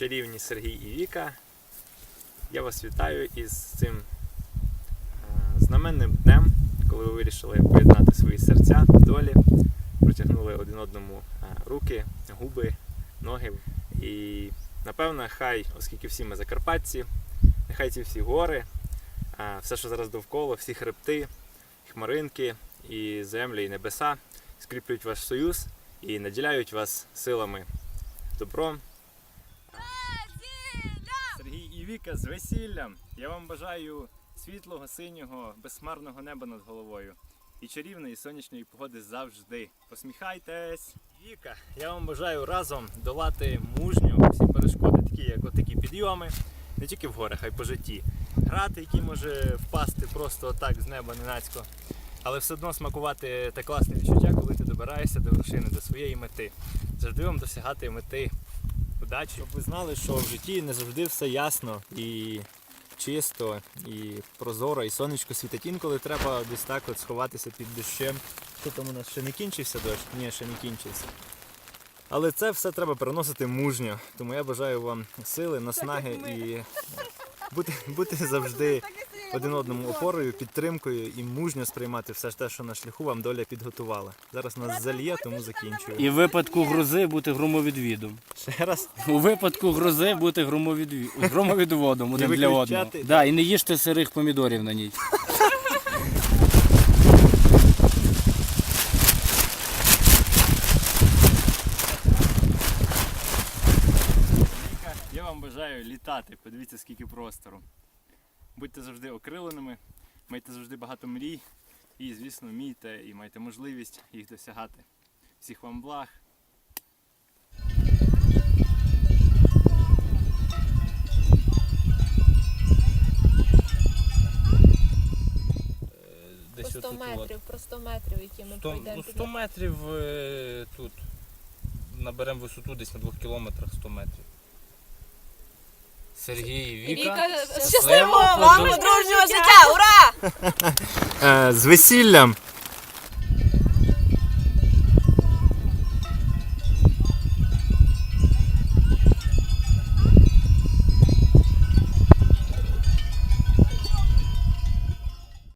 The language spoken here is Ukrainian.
чарівні Сергій і Віка. Я вас вітаю із цим е, знаменним днем, коли ви вирішили поєднати свої серця долі, протягнули один одному е, руки, губи, ноги. І напевно, хай, оскільки всі ми закарпатці, нехай ці всі гори, е, все, що зараз довкола, всі хребти, хмаринки і землі, і небеса скріплюють ваш союз і наділяють вас силами добром. Віка з весіллям. Я вам бажаю світлого, синього, безхмарного неба над головою. І чарівної сонячної погоди завжди. Посміхайтесь! Віка, я вам бажаю разом долати мужньо всі перешкоди, такі як отакі підйоми, не тільки в горах, а й по житті. Грати, який може впасти просто отак з неба ненацько. Але все одно смакувати те класне відчуття, коли ти добираєшся до вершини, до своєї мети. Завжди вам досягати мети удачі. Щоб ви знали, що в житті не завжди все ясно і чисто, і прозоро, і сонечко світить. Інколи треба десь так от сховатися під дощем. Що там у нас ще не кінчився дощ? Ні, ще не кінчився. Але це все треба переносити мужньо. Тому я бажаю вам сили, наснаги і бути, бути завжди один одному опорою, підтримкою і мужньо сприймати все ж те, що на шляху вам доля підготувала. Зараз нас зальє, тому закінчую. І в випадку грози бути громовідвідом. ще раз У випадку грози бути громовідві- громовідводом один для одного. Да, і не їжте сирих помідорів на ніч. Я вам бажаю літати. Подивіться, скільки простору. Будьте завжди окриленими, майте завжди багато мрій і, звісно, вмійте і майте можливість їх досягати. Всіх вам благ. По 100 метрів, про 100 метрів, які ми 100, пройдемо. ну, туди. 100 метрів е, тут. Наберемо висоту десь на 2 кілометрах 100 метрів. Сергій Віка, Віка щасливого вам вам подружнього подружнього життя! Ура! Е, з весіллям!